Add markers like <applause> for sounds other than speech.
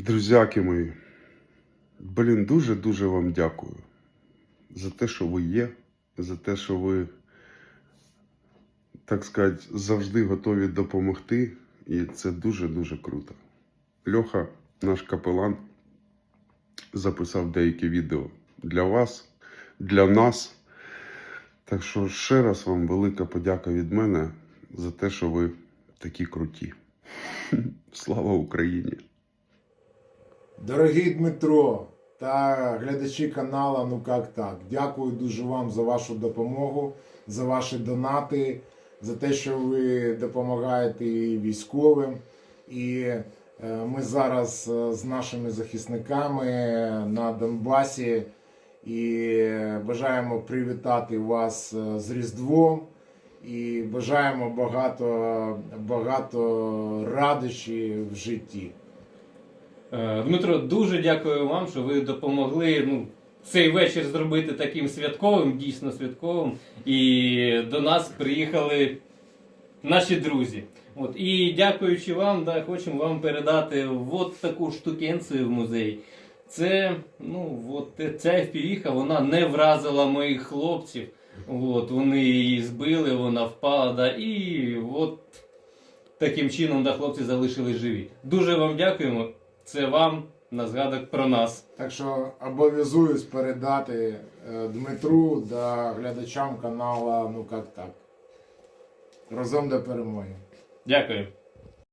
Друзяки мої, блін, дуже-дуже вам дякую за те, що ви є, за те, що ви, так сказати, завжди готові допомогти. І це дуже-дуже круто. Льоха, наш капелан, записав деякі відео для вас, для нас. Так що ще раз вам велика подяка від мене за те, що ви такі круті. <laughs> Слава Україні! Дорогий Дмитро та глядачі каналу Ну Как Так. Дякую дуже вам за вашу допомогу, за ваші донати, за те, що ви допомагаєте і військовим. І е, ми зараз е, з нашими захисниками на Донбасі і бажаємо привітати вас е, з Різдвом. І бажаємо багато, багато радощів в житті. Е, Дмитро, дуже дякую вам, що ви допомогли ну, цей вечір зробити таким святковим, дійсно святковим. І до нас приїхали наші друзі. От, і дякуючи вам, да, хочемо вам передати от таку штукенцію в музей. Це, ну, от, ця FPV, вона не вразила моїх хлопців. От, вони її збили, вона впала, да, і от таким чином да, хлопці залишились живі. Дуже вам дякуємо. Це вам на згадок про нас. Так що обов'язуюсь передати е, Дмитру та глядачам каналу Ну Как Так. Разом до перемоги. Дякую.